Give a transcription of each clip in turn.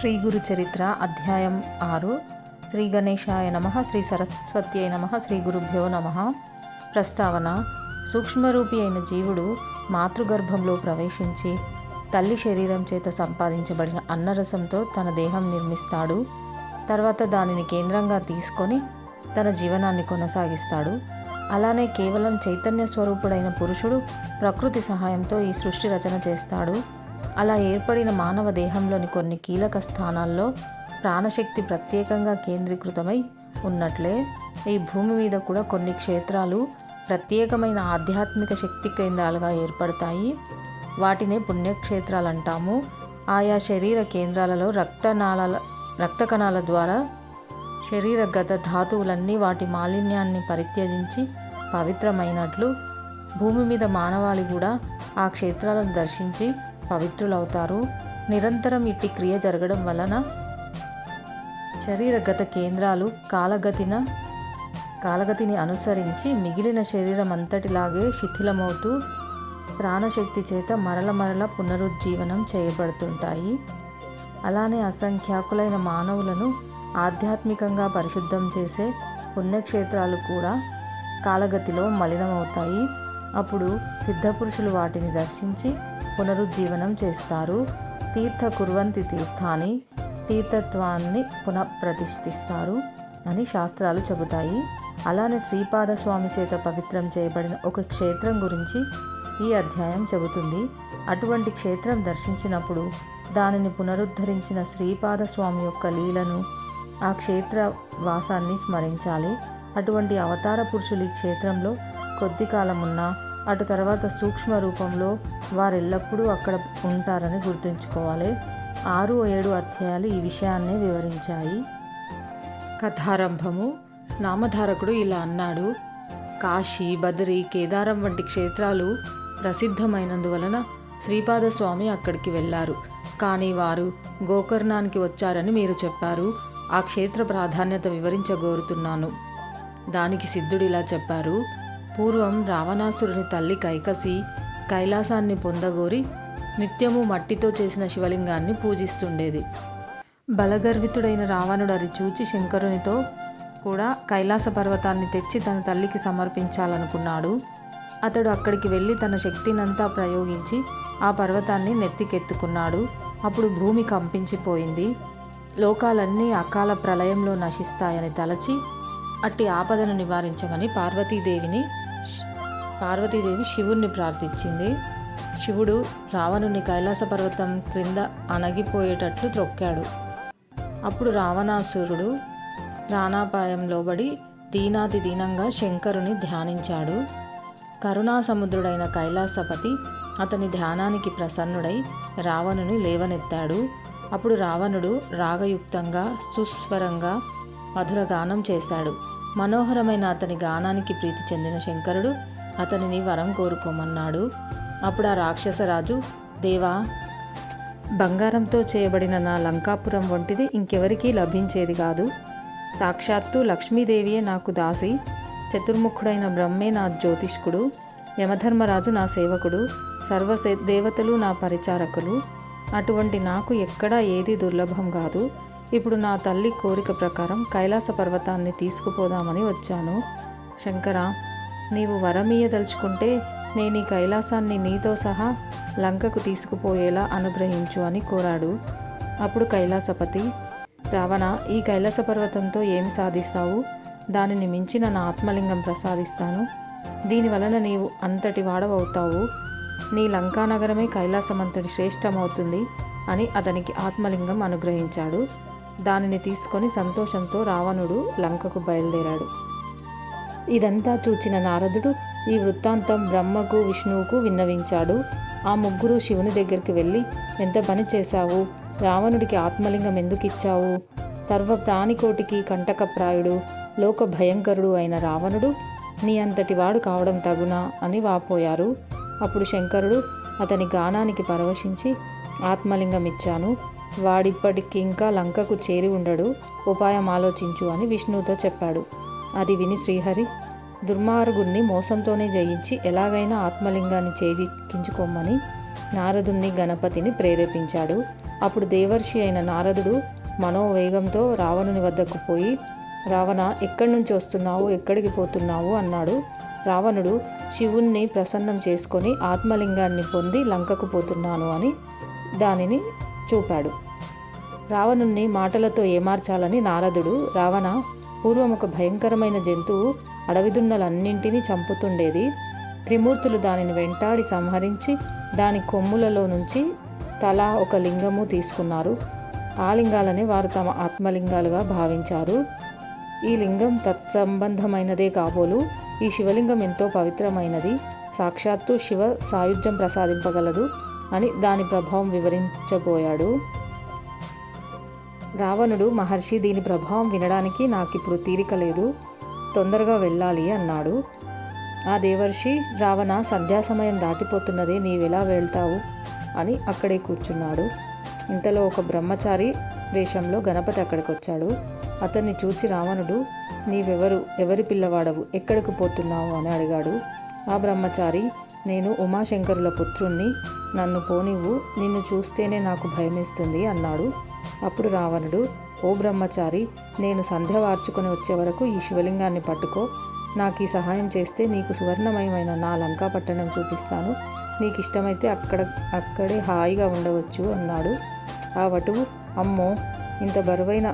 శ్రీ గురు చరిత్ర అధ్యాయం ఆరు. శ్రీ గణేశాయ నమ శ్రీ సరస్వత్యై నమ శ్రీ గురుభ్యో నమ. ప్రస్తావన సూక్ష్మరూపి అయిన జీవుడు మాతృగర్భంలో ప్రవేశించి తల్లి శరీరం చేత సంపాదించబడిన అన్నరసంతో తన దేహం నిర్మిస్తాడు. తర్వాత దానిని కేంద్రంగా తీసుకొని తన జీవనాన్ని కొనసాగిస్తాడు. అలానే కేవలం చైతన్య స్వరూపుడైన పురుషుడు ప్రకృతి సహాయంతో ఈ సృష్టి రచన చేస్తాడు. అలా ఏర్పడిన మానవ దేహంలోని కొన్ని కీలక స్థానాల్లో ప్రాణశక్తి ప్రత్యేకంగా కేంద్రీకృతమై ఉన్నట్లే ఈ భూమి మీద కూడా కొన్ని క్షేత్రాలు ప్రత్యేకమైన ఆధ్యాత్మిక శక్తి కేంద్రాలుగా ఏర్పడతాయి. వాటినే పుణ్యక్షేత్రాలు అంటాము ఆయా శరీర కేంద్రాలలో రక్తనాళాల రక్త కణాల ద్వారా శరీరగత ధాతువులన్నీ వాటి మాలిన్యాన్ని పరిత్యజించి పవిత్రమైనట్లు భూమి మీద మానవాళి కూడా ఆ క్షేత్రాలను దర్శించి పవిత్రులవుతారు. నిరంతరం ఇట్టి క్రియ జరగడం వలన శరీరగత కేంద్రాలు కాలగతిన కాలగతిని అనుసరించి మిగిలిన శరీరం అంతటిలాగే శిథిలమవుతూ ప్రాణశక్తి చేత మరల మరల పునరుజ్జీవనం చేయబడుతుంటాయి. అలానే అసంఖ్యాకులైన మానవులను ఆధ్యాత్మికంగా పరిశుద్ధం చేసే పుణ్యక్షేత్రాలు కూడా కాలగతిలో మలినమవుతాయి. అప్పుడు సిద్ధపురుషులు వాటిని దర్శించి పునరుజ్జీవనం చేస్తారు. తీర్థ కుర్వంతి తీర్థాన్ని తీర్థత్వాన్ని పునఃప్రతిష్ఠిస్తారు అని శాస్త్రాలు చెబుతాయి. అలానే శ్రీపాద స్వామి చేత పవిత్రం చేయబడిన ఒక క్షేత్రం గురించి ఈ అధ్యాయం చెబుతుంది. అటువంటి క్షేత్రం దర్శించినప్పుడు దానిని పునరుద్ధరించిన శ్రీపాద స్వామి యొక్క లీలను ఆ క్షేత్ర వాసాన్ని స్మరించాలి. అటువంటి అవతార పురుషులు ఈ క్షేత్రంలో కొద్ది కాలమున్నా అటు తర్వాత సూక్ష్మ రూపంలో వారెల్లప్పుడూ అక్కడ ఉంటారని గుర్తుంచుకోవాలి. ఆరు ఏడు అధ్యాయాలు ఈ విషయాన్నే వివరించాయి. కథారంభము. నామధారకుడు ఇలా అన్నాడు కాశీ బదరి కేదారం వంటి క్షేత్రాలు ప్రసిద్ధమైనందువలన శ్రీపాదస్వామి అక్కడికి వెళ్ళారు. కానీ వారు గోకర్ణానికి వచ్చారని మీరు చెప్పారు. ఆ క్షేత్ర ప్రాధాన్యత వివరించగోరుతున్నాను. దానికి సిద్ధుడు ఇలా చెప్పారు పూర్వం రావణాసురుని తల్లి కైకసి కైలాసాన్ని పొందగోరి నిత్యము మట్టితో చేసిన శివలింగాన్ని పూజిస్తుండేది. బలగర్వితుడైన రావణుడు అది చూచి శంకరునితో కూడా కైలాస పర్వతాన్ని తెచ్చి తన తల్లికి సమర్పించాలనుకున్నాడు. అతడు అక్కడికి వెళ్ళి తన శక్తినంతా ప్రయోగించి ఆ పర్వతాన్ని నెత్తికెత్తుకున్నాడు. అప్పుడు భూమి కంపించిపోయింది. లోకాలన్నీ అకాల ప్రళయంలో నశిస్తాయని తలచి అట్టి ఆపదను నివారించమని పార్వతీదేవిని పార్వతీదేవి శివుణ్ణి ప్రార్థించింది. శివుడు రావణుని కైలాస పర్వతం క్రింద అణగిపోయేటట్లు త్రొక్కాడు. అప్పుడు రావణాసురుడు ప్రాణాపాయంలోబడి దీనాతి దీనంగా శంకరుని ధ్యానించాడు. కరుణాసముద్రుడైన కైలాసపతి అతని ధ్యానానికి ప్రసన్నుడై రావణుని లేవనెత్తాడు. అప్పుడు రావణుడు రాగయుక్తంగా సుస్వరంగా మధుర గానం చేశాడు. మనోహరమైన అతని గానానికి ప్రీతి చెందిన శంకరుడు అతనిని వరం కోరుకోమన్నాడు. అప్పుడు ఆ రాక్షసరాజు దేవా బంగారంతో చేయబడిన నా లంకాపురం వంటిది ఇంకెవరికీ లభించేది కాదు. సాక్షాత్తు లక్ష్మీదేవియే నాకు దాసి చతుర్ముఖుడైన బ్రహ్మే నా జ్యోతిష్కుడు యమధర్మరాజు నా సేవకుడు సర్వ దేవతలు నా పరిచారకులు. అటువంటి నాకు ఎక్కడా ఏది దుర్లభం కాదు. ఇప్పుడు నా తల్లి కోరిక ప్రకారం కైలాస పర్వతాన్ని తీసుకుపోదామని వచ్చాను. శంకర నీవు వరమీయదలుచుకుంటే నేను ఈ కైలాసాన్ని నీతో సహా లంకకు తీసుకుపోయేలా అనుగ్రహించు అని కోరాడు. అప్పుడు కైలాసపతి రావణ ఈ కైలాస పర్వతంతో ఏమి సాధిస్తావు? దానిని మించిన నా ఆత్మలింగం ప్రసాదిస్తాను. దీని వలన నీవు అంతటి వాడవవుతావు. నీ లంకా నగరమే కైలాసమంతటి శ్రేష్టమవుతుంది అని అతనికి ఆత్మలింగం అనుగ్రహించాడు. దానిని తీసుకొని సంతోషంతో రావణుడు లంకకు బయలుదేరాడు. ఇదంతా చూచిన నారదుడు ఈ వృత్తాంతం బ్రహ్మకు విష్ణువుకు విన్నవించాడు. ఆ ముగ్గురు శివుని దగ్గరికి వెళ్ళి ఎంత పని చేశావు? రావణుడికి ఆత్మలింగం ఎందుకు ఇచ్చావు? సర్వ ప్రాణికోటికి కంటకప్రాయుడు లోక భయంకరుడు అయిన రావణుడు నీ అంతటి వాడు కావడం తగునా? అని వాపోయారు. అప్పుడు శంకరుడు అతని గానానికి పరవశించి ఆత్మలింగం ఇచ్చాను. వాడిప్పటికి ఇంకా లంకకు చేరి ఉండడు. ఉపాయం ఆలోచించు అని విష్ణువుతో చెప్పాడు. అది విని శ్రీహరి దుర్మార్గుణ్ణి మోసంతోనే జయించి ఎలాగైనా ఆత్మలింగాన్ని చేజిక్కించుకోమని నారదుణ్ణి గణపతిని ప్రేరేపించాడు. అప్పుడు దేవర్షి అయిన నారదుడు మనోవేగంతో రావణుని వద్దకు పోయి రావణ ఎక్కడి నుంచి వస్తున్నావు? ఎక్కడికి పోతున్నావు? అన్నాడు. రావణుడు శివుణ్ణి ప్రసన్నం చేసుకొని ఆత్మలింగాన్ని పొంది లంకకు పోతున్నాను అని దానిని చూపాడు. రావణుణ్ణి మాటలతో ఏమార్చాలని నారదుడు రావణ పూర్వం ఒక భయంకరమైన జంతువు అడవిదున్నలన్నింటినీ చంపుతుండేది. త్రిమూర్తులు దానిని వెంటాడి సంహరించి దాని కొమ్ములలో నుంచి తలా ఒక లింగము తీసుకున్నారు. ఆ లింగాలనే వారు తమ ఆత్మలింగాలుగా భావించారు. ఈ లింగం తత్సంబంధమైనదే కాబోలు. ఈ శివలింగం ఎంతో పవిత్రమైనది. సాక్షాత్తు శివ సాయుధ్యం ప్రసాదింపగలదు అని దాని ప్రభావం వివరించబోయాడు. రావణుడు మహర్షి దీని ప్రభావం వినడానికి నాకు ఇప్పుడు తీరిక లేదు. తొందరగా వెళ్ళాలి అన్నాడు. ఆ దేవర్షి రావణ సంధ్యా సమయం దాటిపోతున్నదే నీవెలా వెళ్తావు? అని అక్కడే కూర్చున్నాడు. ఇంతలో ఒక బ్రహ్మచారి వేషంలో గణపతి అక్కడికి వచ్చాడు అతన్ని చూచి రావణుడు నీవెవరు? ఎవరి పిల్లవాడవు? ఎక్కడికి పోతున్నావు? అని అడిగాడు. ఆ బ్రహ్మచారి నేను ఉమాశంకరుల పుత్రుణ్ణి. నన్ను పోనివ్వు. నిన్ను చూస్తేనే నాకు భయమేస్తుంది అన్నాడు. అప్పుడు రావణుడు ఓ బ్రహ్మచారి నేను సంధ్య వార్చుకొని వచ్చే వరకు ఈ శివలింగాన్ని పట్టుకో. నాకు ఈ సహాయం చేస్తే నీకు సువర్ణమయమైన నా లంకా పట్టణం చూపిస్తాను. నీకు ఇష్టమైతే అక్కడ అక్కడే హాయిగా ఉండవచ్చు అన్నాడు. ఆ వటువు అమ్మో ఇంత బరువైన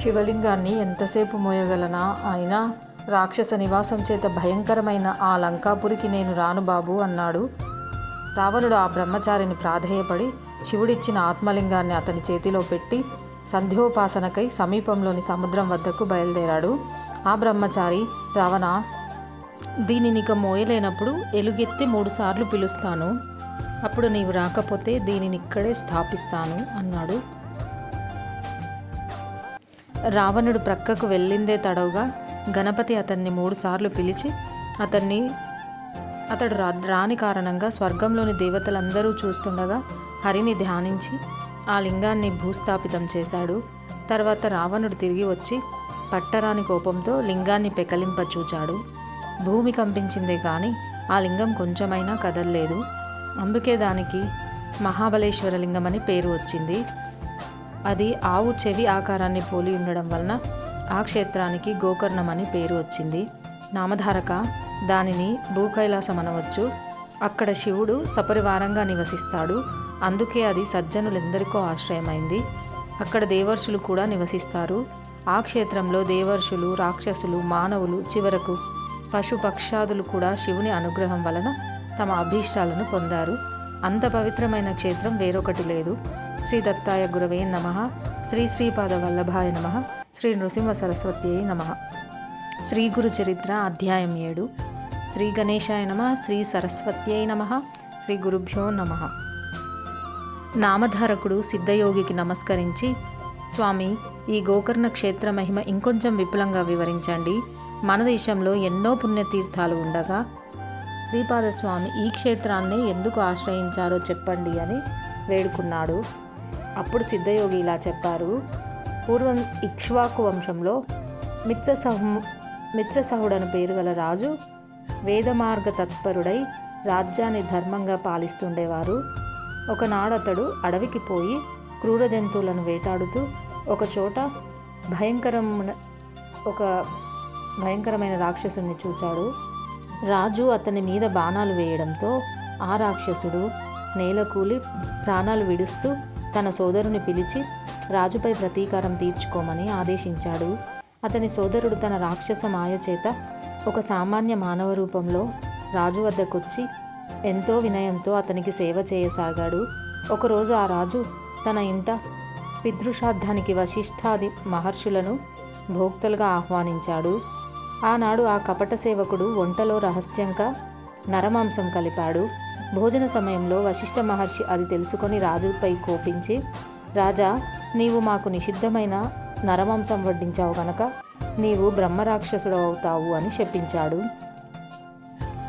శివలింగాన్ని ఎంతసేపు మోయగలనా? అయినా రాక్షస నివాసం చేత భయంకరమైన ఆ లంకాపురికి నేను రాను బాబు అన్నాడు. రావణుడు ఆ బ్రహ్మచారిని ప్రాధేయపడి శివుడిచ్చిన ఆత్మలింగాన్ని అతని చేతిలో పెట్టి సంధ్యోపాసనకై సమీపంలోని సముద్రం వద్దకు బయలుదేరాడు. ఆ బ్రహ్మచారి రావణ దీనినిక మోయలేనప్పుడు ఎలుగెత్తి మూడుసార్లు పిలుస్తాను. అప్పుడు నీవు రాకపోతే దీనిని ఇక్కడే స్థాపిస్తాను అన్నాడు. రావణుడు ప్రక్కకు వెళ్ళిందే తడవుగా గణపతి అతన్ని మూడుసార్లు పిలిచి అతన్ని అతడు రా రాని కారణంగా స్వర్గంలోని దేవతలందరూ చూస్తుండగా హరిని ధ్యానించి ఆ లింగాన్ని భూస్థాపితం చేశాడు. తర్వాత రావణుడు తిరిగి వచ్చి పట్టరాని కోపంతో లింగాన్ని పెకలింపచూచాడు భూమి కంపించిందే కానీ ఆ లింగం కొంచెమైనా కదల్లేదు. అందుకే దానికి మహాబలేశ్వర లింగం అని పేరు వచ్చింది. అది ఆవు చెవి ఆకారాన్ని పోలి ఉండడం వలన ఆ క్షేత్రానికి గోకర్ణం అని పేరు వచ్చింది. నామధారక దానిని భూకైలాసం అనవచ్చు అక్కడ శివుడు సపరివారంగా నివసిస్తాడు. అందుకే అది సజ్జనులెందరికో ఆశ్రయమైంది. అక్కడ దేవర్షులు కూడా నివసిస్తారు. ఆ క్షేత్రంలో దేవర్షులు రాక్షసులు మానవులు చివరకు పశుపక్షాదులు కూడా శివుని అనుగ్రహం వలన తమ అభీష్టాలను పొందారు. అంత పవిత్రమైన క్షేత్రం వేరొకటి లేదు. శ్రీ దత్తాయ గురవే నమ. శ్రీ శ్రీపాద వల్లభాయ నమ. శ్రీ నృసింహ సరస్వతి నమ. శ్రీ గురు చరిత్ర అధ్యాయం ఏడు. శ్రీ గణేశాయ నమ. శ్రీ సరస్వత్యై నమ. శ్రీ గురుభ్యో నమ. నామధారకుడు సిద్ధయోగికి నమస్కరించి స్వామి ఈ గోకర్ణ క్షేత్ర మహిమ ఇంకొంచెం విపులంగా వివరించండి. మన దేశంలో ఎన్నో పుణ్యతీర్థాలు ఉండగా శ్రీపాదస్వామి ఈ క్షేత్రాన్ని ఎందుకు ఆశ్రయించారో చెప్పండి అని వేడుకున్నాడు. అప్పుడు సిద్ధయోగి ఇలా చెప్పారు పూర్వం ఇక్ష్వాకు వంశంలో మిత్రసహు మిత్రసహుడని పేరు గల రాజు వేదమార్గ తత్పరుడై రాజ్యాన్ని ధర్మంగా పాలిస్తుండేవారు. ఒకనాడు అతడు అడవికి పోయి క్రూర జంతువులను వేటాడుతూ ఒకచోట భయంకరమైన ఒక భయంకరమైన రాక్షసుని చూచాడు. రాజు అతని మీద బాణాలు వేయడంతో ఆ రాక్షసుడు నేలకూలి ప్రాణాలు విడుస్తూ తన సోదరుని పిలిచి రాజుపై ప్రతీకారం తీర్చుకోమని ఆదేశించాడు. అతని సోదరుడు తన రాక్షస మాయ చేత ఒక సామాన్య మానవ రూపంలో రాజు వద్దకొచ్చి ఎంతో వినయంతో అతనికి సేవ చేయసాగాడు. ఒకరోజు ఆ రాజు తన ఇంట పితృశ్రాద్ధానికి వశిష్ఠాది మహర్షులను భోక్తలుగా ఆహ్వానించాడు. ఆనాడు ఆ కపట సేవకుడు వంటలో రహస్యంగా నరమాంసం కలిపాడు. భోజన సమయంలో వశిష్ఠ మహర్షి అది తెలుసుకొని రాజుపై కోపించి రాజా నీవు మాకు నిషిద్ధమైన నరమాంసం వడ్డించావు గనక నీవు బ్రహ్మరాక్షసుడు అవుతావు అని శపించాడు.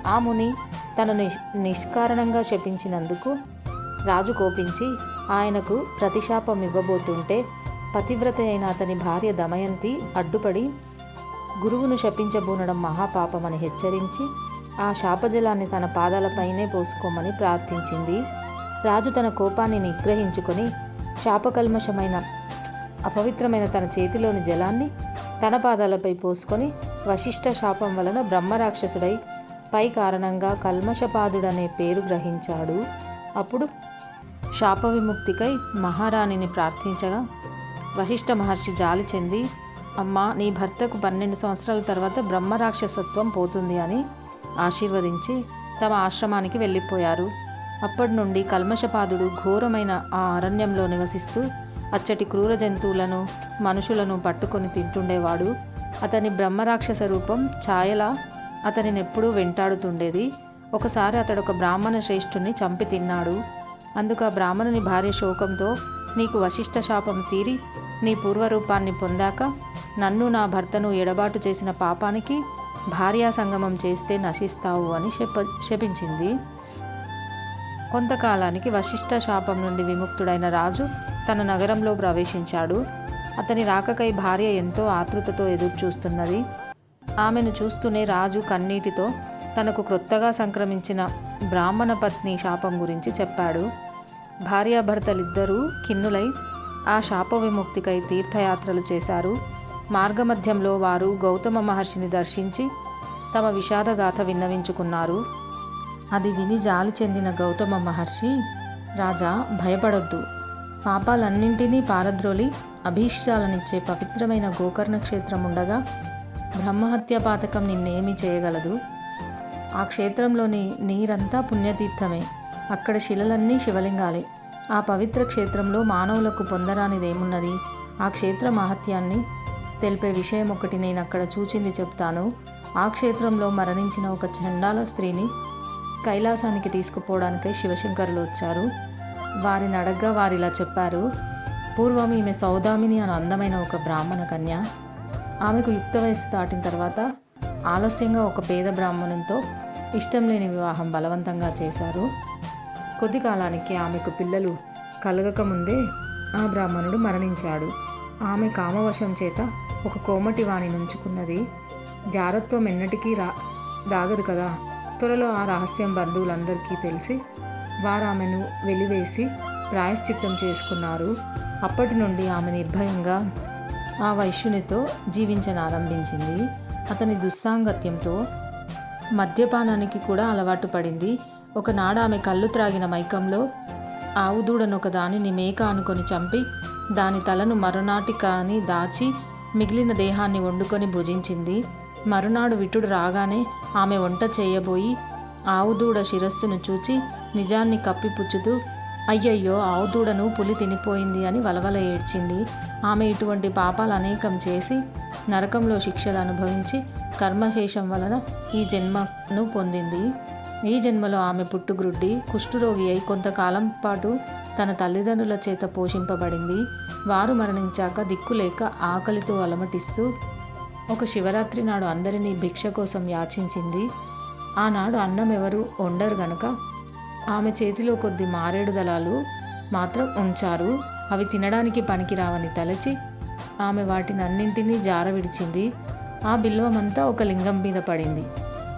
ఆ ముని తన నిష్ నిష్కారణంగా శపించినందుకు రాజు కోపించి ఆయనకు ప్రతిశాపం ఇవ్వబోతుంటే పతివ్రత అయిన అతని భార్య దమయంతి అడ్డుపడి గురువును శపించబూనడం మహాపాపమని హెచ్చరించి ఆ శాపజలాన్ని తన పాదాలపైనే పోసుకోమని ప్రార్థించింది. రాజు తన కోపాన్ని నిగ్రహించుకొని శాపకల్మషమైన అపవిత్రమైన తన చేతిలోని జలాన్ని తన పాదాలపై పోసుకొని వశిష్ఠ శాపం వలన బ్రహ్మరాక్షసుడై పై కారణంగా కల్మషపాదుడనే పేరు గ్రహించాడు. అప్పుడు శాప విముక్తికై మహారాణిని ప్రార్థించగా వశిష్ఠ మహర్షి జాలి చెంది అమ్మా నీ భర్తకు పన్నెండు సంవత్సరాల తర్వాత బ్రహ్మరాక్షసత్వం పోతుంది అని ఆశీర్వదించి తమ ఆశ్రమానికి వెళ్ళిపోయారు. అప్పటి నుండి కల్మషపాదుడు ఘోరమైన ఆ అరణ్యంలో నివసిస్తూ అచ్చటి క్రూర జంతువులను మనుషులను పట్టుకొని తింటుండేవాడు. అతని బ్రహ్మరాక్షస రూపం ఛాయలా అతనిని ఎప్పుడూ వెంటాడుతుండేది. ఒకసారి అతడు ఒక బ్రాహ్మణ శ్రేష్ఠుని చంపి తిన్నాడు. అందుకు ఆ బ్రాహ్మణుని భార్య శోకంతో నీకు వశిష్ఠ శాపం తీరి నీ పూర్వరూపాన్ని పొందాక నన్ను నా భర్తను ఎడబాటు చేసిన పాపానికి భార్యా సంగమం చేస్తే నశిస్తావు అని శప శపించింది. కొంతకాలానికి వశిష్ఠ శాపం నుండి విముక్తుడైన రాజు తన నగరంలో ప్రవేశించాడు. అతని రాకకై భార్య ఎంతో ఆతృతతో ఎదురుచూస్తున్నది. ఆమెను చూస్తూనే రాజు కన్నీటితో తనకు క్రొత్తగా సంక్రమించిన బ్రాహ్మణ పత్ని శాపం గురించి చెప్పాడు. భార్యాభర్తలిద్దరూ కిన్నులై ఆ శాప విముక్తికై తీర్థయాత్రలు చేశారు. మార్గమధ్యంలో వారు గౌతమ మహర్షిని దర్శించి తమ విషాదగాథ విన్నవించుకున్నారు. అది విని జాలి చెందిన గౌతమ మహర్షి రాజా భయపడొద్దు. పాపాలన్నింటినీ పారద్రోలి అభీష్టాలనిచ్చే పవిత్రమైన గోకర్ణ క్షేత్రం ఉండగా బ్రహ్మహత్య పాతకం నిన్నేమి చేయగలదు. ఆ క్షేత్రంలోని నీరంతా పుణ్యతీర్థమే. అక్కడ శిలలన్నీ శివలింగాలే. ఆ పవిత్ర క్షేత్రంలో మానవులకు పొందరానిదేమున్నది? ఆ క్షేత్ర మహత్యాన్ని తెలిపే విషయం ఒకటి నేను అక్కడ చూచింది చెప్తాను. ఆ క్షేత్రంలో మరణించిన ఒక చండాల స్త్రీని కైలాసానికి తీసుకుపోవడానికై శివశంకరులు వచ్చారు. వారిని అడగ్గా వారిలా చెప్పారు. పూర్వం ఈమె సౌదామిని అని అందమైన ఒక బ్రాహ్మణ కన్య ఆమెకు యుక్త వయస్సు దాటిన తర్వాత ఆలస్యంగా ఒక పేద బ్రాహ్మణంతో ఇష్టం లేని వివాహం బలవంతంగా చేశారు. కొద్ది కాలానికి ఆమెకు పిల్లలు కలగకముందే ఆ బ్రాహ్మణుడు మరణించాడు. ఆమె కామవశం చేత ఒక కోమటి వాణి నుంచుకున్నది. జారత్వం ఎన్నటికీ రా దాగదు కదా. త్వరలో ఆ రహస్యం బంధువులందరికీ తెలిసి వారు ఆమెను వెలివేసి ప్రాయశ్చిత్తం చేసుకున్నారు. అప్పటి నుండి ఆమె నిర్భయంగా ఆ వైశ్యునితో జీవించనారంభించింది. అతని దుస్సాంగత్యంతో మద్యపానానికి కూడా అలవాటు పడింది. ఒకనాడు ఆమె కళ్ళు త్రాగిన మైకంలో ఆవు దూడను ఒక దానిని మేక అనుకొని చంపి దాని తలను మరునాటి కాని దాచి మిగిలిన దేహాన్ని వండుకొని భుజించింది. మరునాడు విటుడు రాగానే ఆమె వంట చేయబోయి ఆవు దూడ శిరస్సును చూచి నిజాన్ని కప్పిపుచ్చుతూ అయ్యయ్యో ఆవు దూడను పులి తినిపోయింది అని వలవల ఏడ్చింది. ఆమె ఇటువంటి పాపాలు అనేకం చేసి నరకంలో శిక్షలు అనుభవించి కర్మశేషం వలన ఈ జన్మను పొందింది. ఈ జన్మలో ఆమె పుట్టుగ్రుడ్డి కుష్ఠురోగి అయి కొంతకాలం పాటు తన తల్లిదండ్రుల చేత పోషింపబడింది. వారు మరణించాక దిక్కులేక ఆకలితో అలమటిస్తూ ఒక శివరాత్రి నాడు అందరినీ భిక్ష కోసం యాచించింది. ఆనాడు అన్నం ఎవరు వండరు గనక ఆమె చేతిలో కొద్ది మారేడు దళాలు మాత్రం ఉంచారు. అవి తినడానికి పనికిరావని తలచి ఆమె వాటిని అన్నింటినీ జార విడిచింది. ఆ బిల్వమంతా ఒక లింగం మీద పడింది.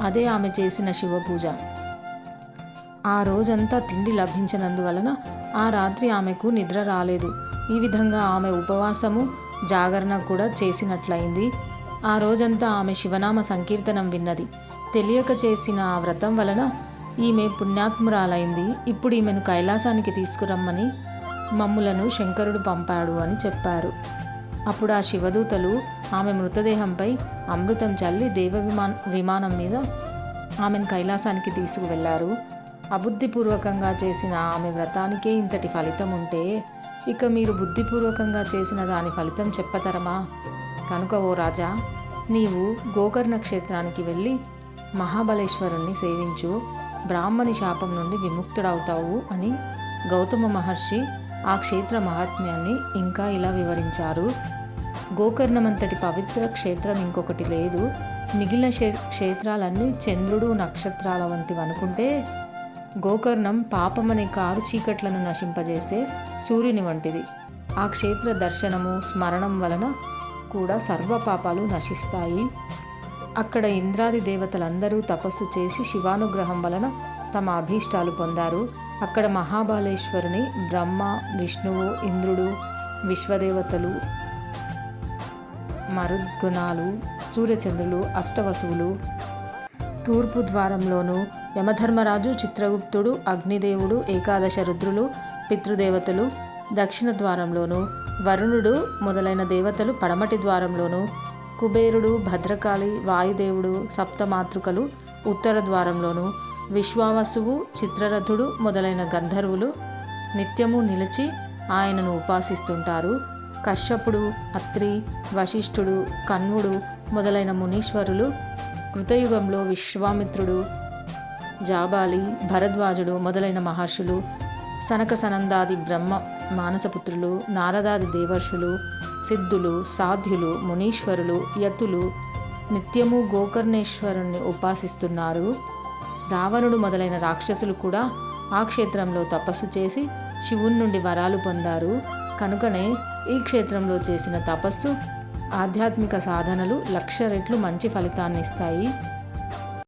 అదే ఆమె చేసిన శివపూజ. ఆ రోజంతా తిండి లభించినందువలన ఆ రాత్రి ఆమెకు నిద్ర రాలేదు. ఈ విధంగా ఆమె ఉపవాసము జాగరణ కూడా చేసినట్లయింది. ఆ రోజంతా ఆమె శివనామ సంకీర్తనం విన్నది. తెలియక చేసిన ఆ వ్రతం వలన ఈమె పుణ్యాత్మురాలైంది. ఇప్పుడు ఈమెను కైలాసానికి తీసుకురమ్మని మమ్ములను శంకరుడు పంపాడు అని చెప్పారు. అప్పుడు ఆ శివదూతలు ఆమె మృతదేహంపై అమృతం చల్లి దేవ విమాన విమానం మీద ఆమెను కైలాసానికి తీసుకువెళ్ళారు. అబుద్ధిపూర్వకంగా చేసిన ఆమె వ్రతానికే ఇంతటి ఫలితం ఉంటే ఇక మీరు బుద్ధిపూర్వకంగా చేసిన దాని ఫలితం చెప్పతరమా? కనుక ఓ రాజా నీవు గోకర్ణ క్షేత్రానికి వెళ్ళి మహాబలేశ్వరుణ్ణి సేవించు. బ్రాహ్మణి శాపం నుండి విముక్తుడవుతావు అని గౌతమ మహర్షి ఆ క్షేత్ర మహాత్మ్యాన్ని ఇంకా ఇలా వివరించారు. గోకర్ణమంతటి పవిత్ర క్షేత్రం ఇంకొకటి లేదు. మిగిలిన క్షే- క్షేత్రాలన్నీ చంద్రుడు నక్షత్రాల వంటివి అనుకుంటే గోకర్ణం పాపమనే కారు చీకట్లను నశింపజేసే సూర్యుని వంటిది. ఆ క్షేత్ర దర్శనము స్మరణం వలన కూడా సర్వ పాపాలు నశిస్తాయి. అక్కడ ఇంద్రాది దేవతలందరూ తపస్సు చేసి శివానుగ్రహం వలన తమ అభీష్టాలు పొందారు. అక్కడ మహాబాలేశ్వరుని బ్రహ్మ విష్ణువు ఇంద్రుడు విశ్వదేవతలు మరుద్గుణాలు సూర్యచంద్రులు అష్టవసువులు. తూర్పు ద్వారంలోనూ యమధర్మరాజు చిత్రగుప్తుడు అగ్నిదేవుడు ఏకాదశ రుద్రులు పితృదేవతలు. దక్షిణ ద్వారంలోనూ వరుణుడు మొదలైన దేవతలు పడమటి ద్వారంలోనూ కుబేరుడు భద్రకాళి వాయుదేవుడు సప్తమాతృకలు ఉత్తర ద్వారంలోనూ విశ్వావసువు చిత్రరథుడు మొదలైన గంధర్వులు నిత్యము నిలిచి ఆయనను ఉపాసిస్తుంటారు. కశ్యపుడు అత్రి వశిష్ఠుడు కన్వుడు మొదలైన మునీశ్వరులు కృతయుగంలో విశ్వామిత్రుడు జాబాలి భరద్వాజుడు మొదలైన మహర్షులు సనక సనందాది బ్రహ్మ మానసపుత్రులు నారదాది దేవర్షులు సిద్ధులు సాధ్యులు మునీశ్వరులు యతులు నిత్యము గోకర్ణేశ్వరుణ్ణి ఉపాసిస్తున్నారు. రావణుడు మొదలైన రాక్షసులు కూడా ఆ క్షేత్రంలో తపస్సు చేసి శివుని నుండి వరాలు పొందారు. కనుకనే ఈ క్షేత్రంలో చేసిన తపస్సు ఆధ్యాత్మిక సాధనలు లక్ష రెట్లు మంచి ఫలితాన్ని ఇస్తాయి.